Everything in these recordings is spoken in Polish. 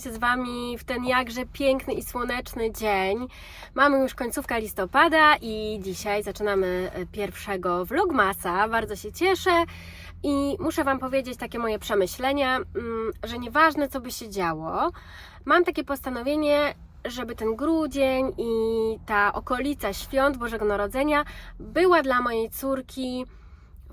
się z Wami w ten jakże piękny i słoneczny dzień. Mamy już końcówka listopada i dzisiaj zaczynamy e, pierwszego vlogmasa. Bardzo się cieszę i muszę Wam powiedzieć takie moje przemyślenia, mm, że nieważne co by się działo, mam takie postanowienie, żeby ten grudzień i ta okolica świąt Bożego Narodzenia była dla mojej córki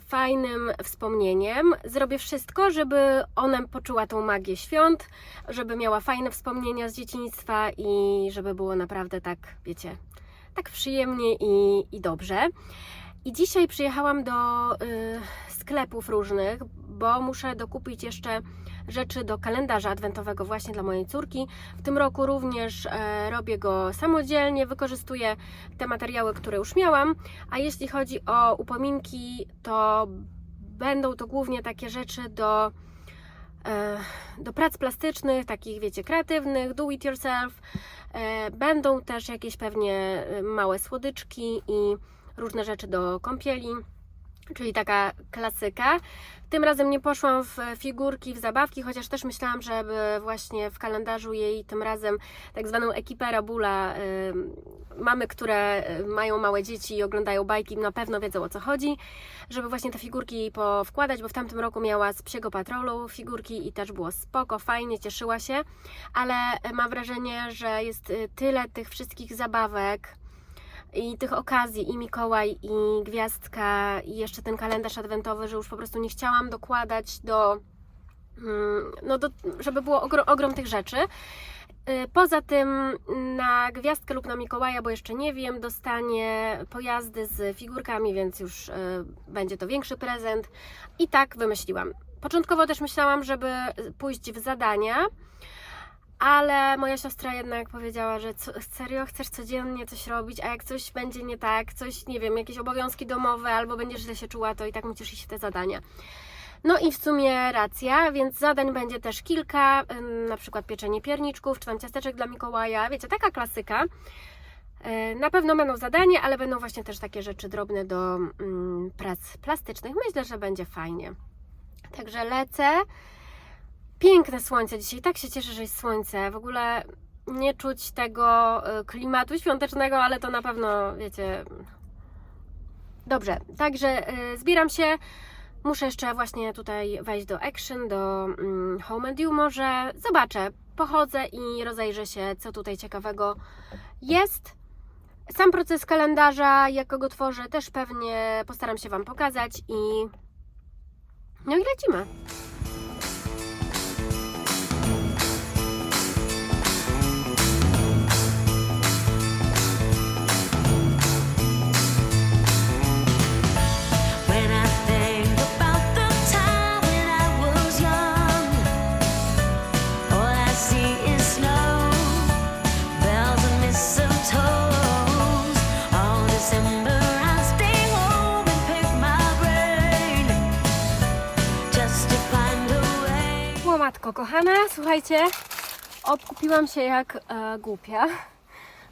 fajnym wspomnieniem. Zrobię wszystko, żeby ona poczuła tą magię świąt, żeby miała fajne wspomnienia z dzieciństwa i żeby było naprawdę tak, wiecie, tak przyjemnie i, i dobrze. I dzisiaj przyjechałam do y, sklepów różnych, bo muszę dokupić jeszcze rzeczy do kalendarza adwentowego właśnie dla mojej córki. W tym roku również e, robię go samodzielnie, wykorzystuję te materiały, które już miałam, a jeśli chodzi o upominki, to będą to głównie takie rzeczy do, e, do prac plastycznych, takich wiecie, kreatywnych, do it yourself. E, Będą też jakieś pewnie e, małe słodyczki i różne rzeczy do kąpieli, czyli taka klasyka. Tym razem nie poszłam w figurki, w zabawki, chociaż też myślałam, żeby właśnie w kalendarzu jej tym razem tak zwaną ekipę Rabula y, mamy, które mają małe dzieci i oglądają bajki, na pewno wiedzą o co chodzi, żeby właśnie te figurki powkładać, bo w tamtym roku miała z Psiego Patrolu figurki i też było spoko, fajnie, cieszyła się, ale mam wrażenie, że jest y, tyle tych wszystkich zabawek, i tych okazji, i Mikołaj, i Gwiazdka, i jeszcze ten kalendarz adwentowy, że już po prostu nie chciałam dokładać do, mm, no do żeby było ogrom, ogrom tych rzeczy. Y, Poza tym na Gwiazdkę lub na Mikołaja, bo jeszcze nie wiem, dostanie pojazdy z figurkami, więc już y, będzie to większy prezent. I tak wymyśliłam. Początkowo też myślałam, żeby pójść w zadania, ale moja siostra jednak powiedziała, że co, serio chcesz codziennie coś robić, a jak coś będzie nie tak, coś, nie wiem, jakieś obowiązki domowe, albo będziesz źle się czuła, to i tak musisz iść w te zadania. No i w sumie racja, więc zadań będzie też kilka, na przykład pieczenie pierniczków, czy tam ciasteczek dla Mikołaja, wiecie, taka klasyka. Yy, Na pewno będą zadania, ale będą właśnie też takie rzeczy drobne do prac plastycznych. Myślę, że będzie fajnie. Także lecę. Piękne słońce dzisiaj, tak się cieszę, że jest słońce. W ogóle nie czuć tego y, klimatu świątecznego, ale to na pewno, wiecie. Dobrze, także y, zbieram się. Muszę jeszcze właśnie tutaj wejść do Action, do mm, Home and You może. Zobaczę, pochodzę i rozejrzę się, co tutaj ciekawego jest. Sam proces kalendarza, jak go tworzę, też pewnie postaram się Wam pokazać i no i lecimy. Kochana, słuchajcie, obkupiłam się jak e, głupia,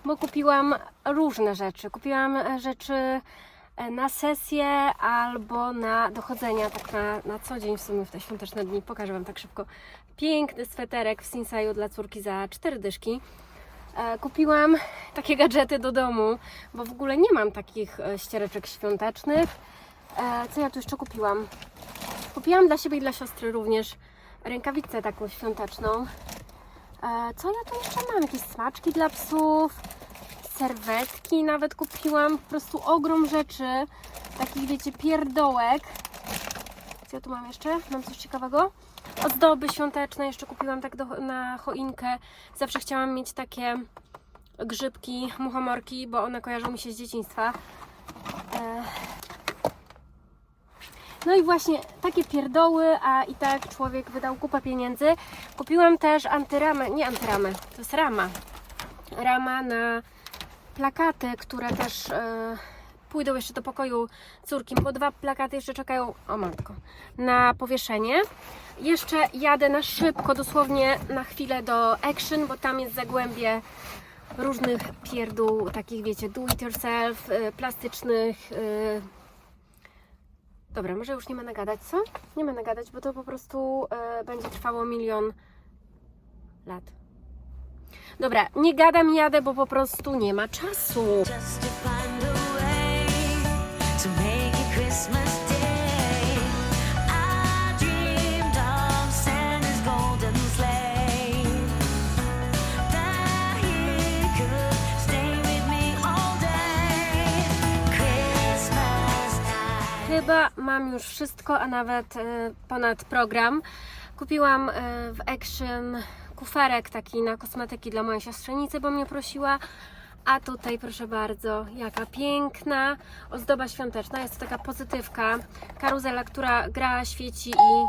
bo kupiłam różne rzeczy. Kupiłam e, rzeczy e, na sesję albo na dochodzenia, tak na, na co dzień w sumie w te świąteczne dni. Pokażę Wam tak szybko. Piękny sweterek w Sinsaju dla córki za cztery dyszki. E, Kupiłam takie gadżety do domu, bo w ogóle nie mam takich ściereczek świątecznych. Co ja tu jeszcze kupiłam? Kupiłam dla siebie i dla siostry również rękawicę taką świąteczną. E, Co ja tu jeszcze mam? Jakieś smaczki dla psów, serwetki nawet kupiłam. Po prostu ogrom rzeczy, takich wiecie, pierdołek. Co ja tu mam jeszcze? Mam coś ciekawego? Ozdoby świąteczne jeszcze kupiłam tak do, na choinkę. Zawsze chciałam mieć takie grzybki, muchomorki, bo one kojarzą mi się z dzieciństwa. E, no i właśnie takie pierdoły, a i tak człowiek wydał kupę pieniędzy. Kupiłam też antyramę, nie antyramę, to jest rama. Rama na plakaty, które też e, pójdą jeszcze do pokoju córki, bo dwa plakaty jeszcze czekają, o matko, na powieszenie. Jeszcze jadę na szybko, dosłownie na chwilę do Action, bo tam jest zagłębie różnych pierdół, takich wiecie, do it yourself, y, plastycznych, y, Dobra, może już nie ma nagadać, co? Nie ma nagadać, bo to po prostu e, będzie trwało milion lat. Dobra, nie gadam, jadę, bo po prostu nie ma czasu. just to find a way to make it Christmas mam już wszystko, a nawet e, ponad program. Kupiłam e, w Action kuferek taki na kosmetyki dla mojej siostrzenicy, bo mnie prosiła. A tutaj proszę bardzo, jaka piękna ozdoba świąteczna. Jest to taka pozytywka, karuzela, która gra, świeci i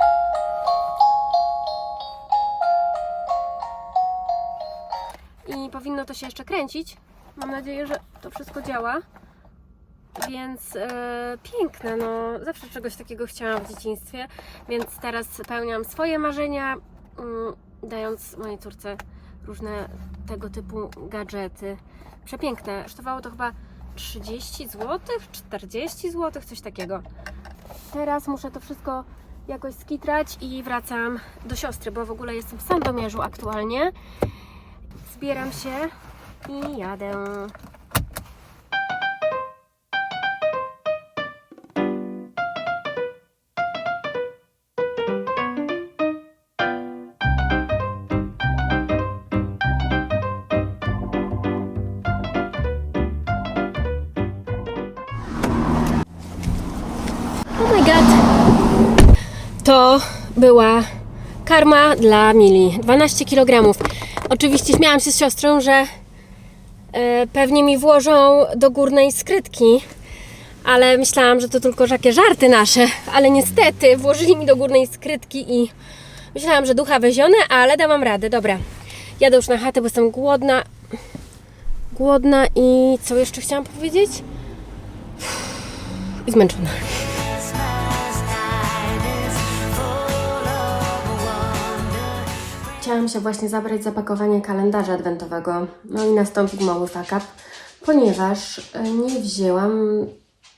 i powinno to się jeszcze kręcić. Mam nadzieję, że to wszystko działa. Więc e, piękne, no zawsze czegoś takiego chciałam w dzieciństwie, więc teraz spełniam swoje marzenia, mm, dając mojej córce różne tego typu gadżety. Przepiękne. Kosztowało to chyba 30 zł, 40 zł, coś takiego. Teraz muszę to wszystko jakoś skitrać i wracam do siostry, bo w ogóle jestem w Sandomierzu aktualnie. Zbieram się i jadę. Była karma dla Mili. 12 kg. Oczywiście śmiałam się z siostrą, że e, pewnie mi włożą do górnej skrytki, ale myślałam, że to tylko takie żarty nasze. Ale niestety włożyli mi do górnej skrytki i myślałam, że ducha wezione, ale dałam radę. Dobra, jadę już na chatę, bo jestem głodna. Głodna i co jeszcze chciałam powiedzieć? I zmęczona. Chciałam się właśnie zabrać za pakowanie kalendarza adwentowego. No i nastąpił mały fuck up, ponieważ e, nie wzięłam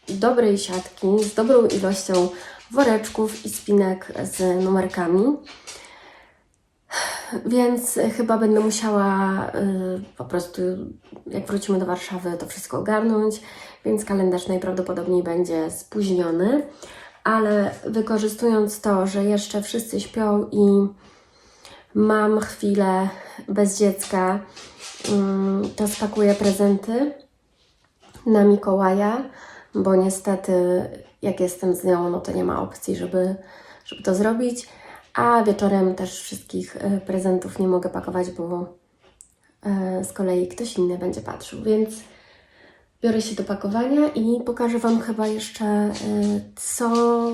dobrej siatki z dobrą ilością woreczków i spinek z numerkami. Więc chyba będę musiała y, po prostu, jak wrócimy do Warszawy, to wszystko ogarnąć, więc kalendarz najprawdopodobniej będzie spóźniony. Ale wykorzystując to, że jeszcze wszyscy śpią i mam chwilę bez dziecka, mm, to spakuję prezenty na Mikołaja, bo niestety jak jestem z nią, no to nie ma opcji, żeby, żeby to zrobić. A wieczorem też wszystkich e, prezentów nie mogę pakować, bo e, z kolei ktoś inny będzie patrzył, więc biorę się do pakowania i pokażę Wam chyba jeszcze, e, co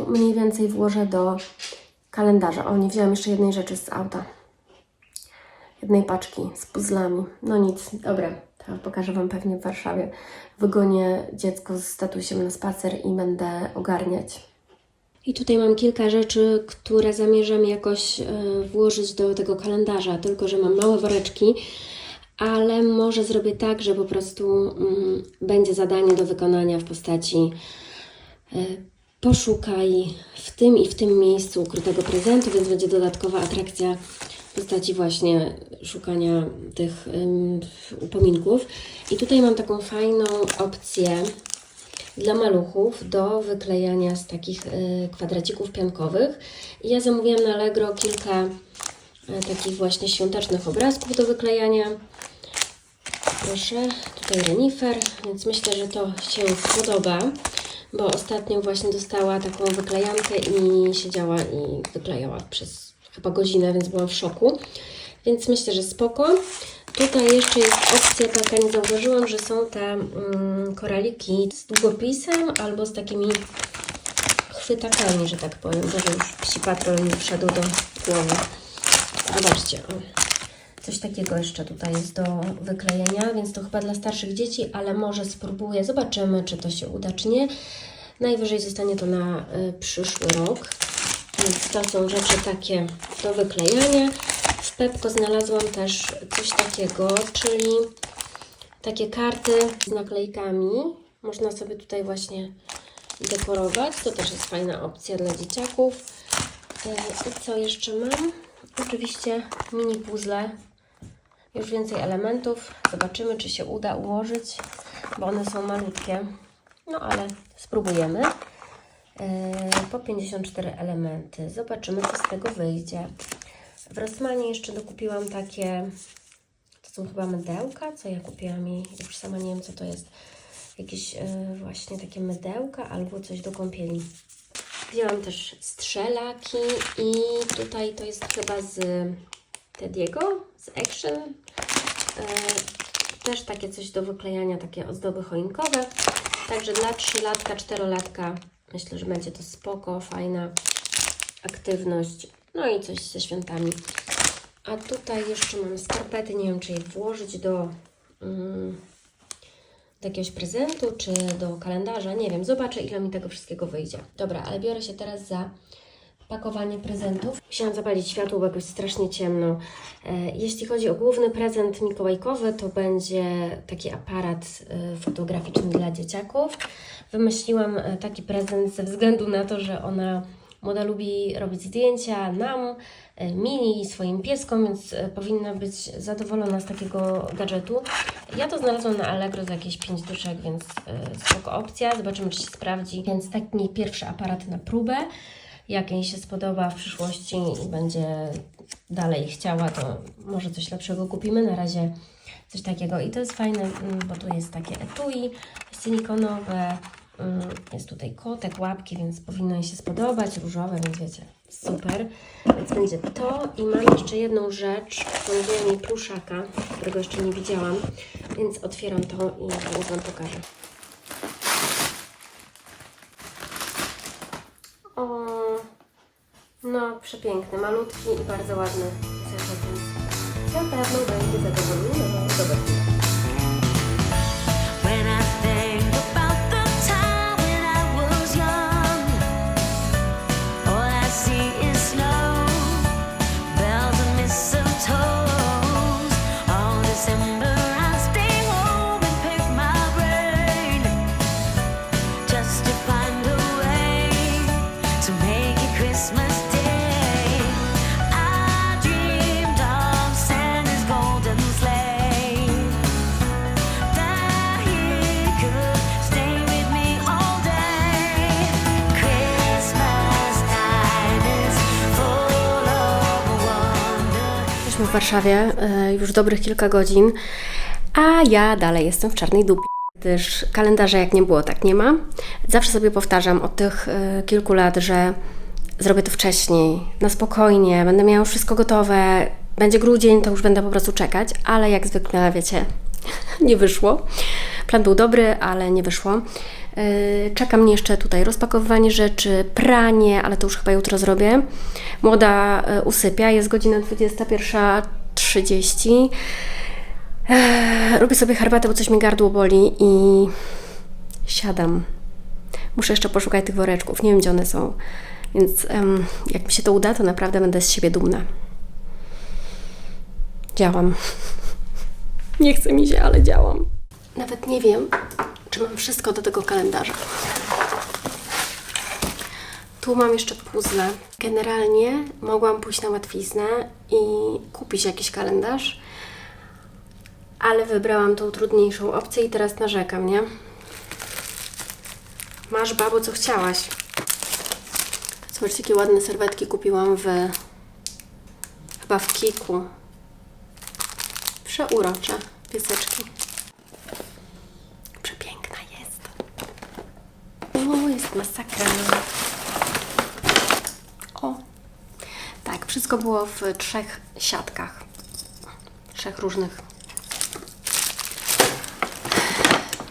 mniej więcej włożę do kalendarza. O, nie wzięłam jeszcze jednej rzeczy z auta jednej paczki z puzzlami. No nic, dobra, to pokażę Wam pewnie w Warszawie. Wygonię dziecko z tatusiem na spacer i będę ogarniać. I tutaj mam kilka rzeczy, które zamierzam jakoś e, włożyć do tego kalendarza, tylko że mam małe woreczki, ale może zrobię tak, że po prostu mm, będzie zadanie do wykonania w postaci e, poszukaj w tym i w tym miejscu ukrytego prezentu, więc będzie dodatkowa atrakcja w postaci właśnie szukania tych ym, upominków. I tutaj mam taką fajną opcję dla maluchów do wyklejania z takich y, kwadracików piankowych. I ja zamówiłam na Allegro kilka y, takich właśnie świątecznych obrazków do wyklejania. Proszę, tutaj renifer, więc myślę, że to się spodoba, bo ostatnio właśnie dostała taką wyklejankę i siedziała i wyklejała przez chyba godzinę, więc byłam w szoku. Więc myślę, że spoko. Tutaj jeszcze jest opcja taka, nie zauważyłam, że są te mm, koraliki z długopisem albo z takimi chwytakami, że tak powiem. Boże, już psi patrol mi wszedł do głowy. Zobaczcie. Coś takiego jeszcze tutaj jest do wyklejenia, więc to chyba dla starszych dzieci, ale może spróbuję. Zobaczymy, czy to się uda, czy nie. Najwyżej zostanie to na y, przyszły rok. Więc to są rzeczy takie do wyklejania. W Pepko znalazłam też coś takiego, czyli takie karty z naklejkami. Można sobie tutaj właśnie dekorować. To też jest fajna opcja dla dzieciaków. E, I co jeszcze mam? Oczywiście mini puzzle Już więcej elementów. Zobaczymy, czy się uda ułożyć, bo one są malutkie. No ale spróbujemy. Yy, po 54 elementy. Zobaczymy, co z tego wyjdzie. W Rossmanie jeszcze dokupiłam takie, to są chyba mydełka, co ja kupiłam i już sama nie wiem, co to jest. Jakieś yy, właśnie takie mydełka albo coś do kąpieli. Wzięłam też strzelaki i tutaj to jest chyba z Tediego, z Action. E, też takie coś do wyklejania, takie ozdoby choinkowe. Także dla 3-latka, 4-latka myślę, że będzie to spoko, fajna aktywność. No i coś ze świętami. A tutaj jeszcze mam skarpety, nie wiem czy je włożyć do, mm, do jakiegoś prezentu, czy do kalendarza, nie wiem, zobaczę ile mi tego wszystkiego wyjdzie. Dobra, ale biorę się teraz za pakowanie prezentów. Musiałam zapalić światło, bo jakoś strasznie ciemno. E, Jeśli chodzi o główny prezent mikołajkowy, to będzie taki aparat e, fotograficzny dla dzieciaków. Wymyśliłam e, taki prezent ze względu na to, że ona Młoda lubi robić zdjęcia nam, Mini i swoim pieskom, więc powinna być zadowolona z takiego gadżetu. Ja to znalazłam na Allegro za jakieś 5 duszek, więc spoko opcja. Zobaczymy, czy się sprawdzi. Więc taki pierwszy aparat na próbę. Jak jej się spodoba w przyszłości i będzie dalej chciała, to może coś lepszego kupimy. Na razie coś takiego. I to jest fajne, mm, bo tu jest takie etui silikonowe, mm, jest tutaj kotek, łapki, więc powinno jej się spodobać, różowe, więc wiecie, super. Więc będzie to i mam jeszcze jedną rzecz, zamówiłam jej pluszaka, którego jeszcze nie widziałam, więc otwieram to i zaraz Wam pokażę. O, no przepiękny, malutki i bardzo ładny na pewno będzie zadowolony. Zobaczymy. Warszawie e, już dobrych kilka godzin, a ja dalej jestem w czarnej dupie. Gdyż kalendarza jak nie było, tak nie ma. Zawsze sobie powtarzam od tych e, kilku lat, że zrobię to wcześniej, na spokojnie, będę miała już wszystko gotowe, będzie grudzień, to już będę po prostu czekać, ale jak zwykle, wiecie, nie wyszło. Plan był dobry, ale nie wyszło. Yy, Czeka mnie jeszcze tutaj rozpakowywanie rzeczy, pranie, ale to już chyba jutro zrobię. Młoda yy, usypia, jest godzina 21.30. Eee, Robię sobie herbatę, bo coś mi gardło boli i siadam. Muszę jeszcze poszukać tych woreczków, nie wiem gdzie one są. Więc em, jak mi się to uda, to naprawdę będę z siebie dumna. Działam. Nie chce mi się, ale działam. Nawet nie wiem, czy mam wszystko do tego kalendarza. Tu mam jeszcze puzzle. Generalnie mogłam pójść na łatwiznę i kupić jakiś kalendarz, ale wybrałam tą trudniejszą opcję i teraz narzekam, nie? Masz, babo, co chciałaś. Zobaczcie, jakie ładne serwetki kupiłam w... chyba w Kiku. Przeurocze pieseczki. Przepiękna jest. O, masakra. O. Tak, wszystko było w trzech siatkach. Trzech różnych.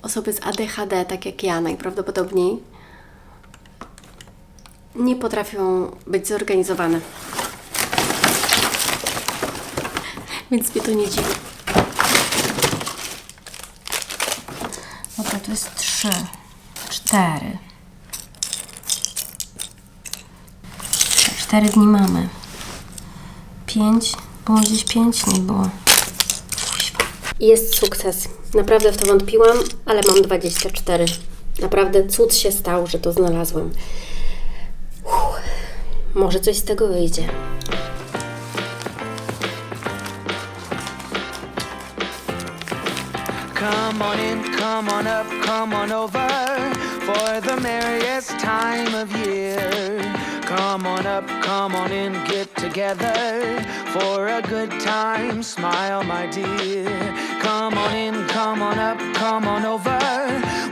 Osoby z ADHD, tak jak ja najprawdopodobniej, nie potrafią być zorganizowane. Więc mnie to nie dziwi. Dobra, to jest trzy, cztery. Cztery dni mamy. Pięć. Było gdzieś pięć? Nie było. Jest sukces. Naprawdę w to wątpiłam, ale mam 24. Naprawdę cud się stał, że to znalazłam. Uff. Może coś z tego wyjdzie. Come on in, come on up, come on over for the merriest time of year. Come on up, come on in, get together for a good time. Smile, my dear. Come on in, come on up, come on over.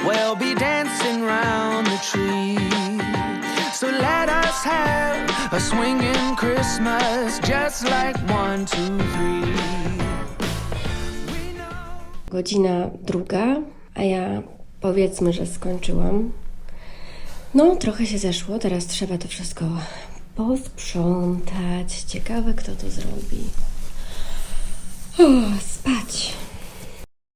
We'll be dancing round the tree. So let us have a swinging Christmas, just like one, two, three. Godzina druga, a ja powiedzmy, że skończyłam. No, trochę się zeszło, teraz trzeba to wszystko posprzątać. Ciekawe, kto to zrobi. O,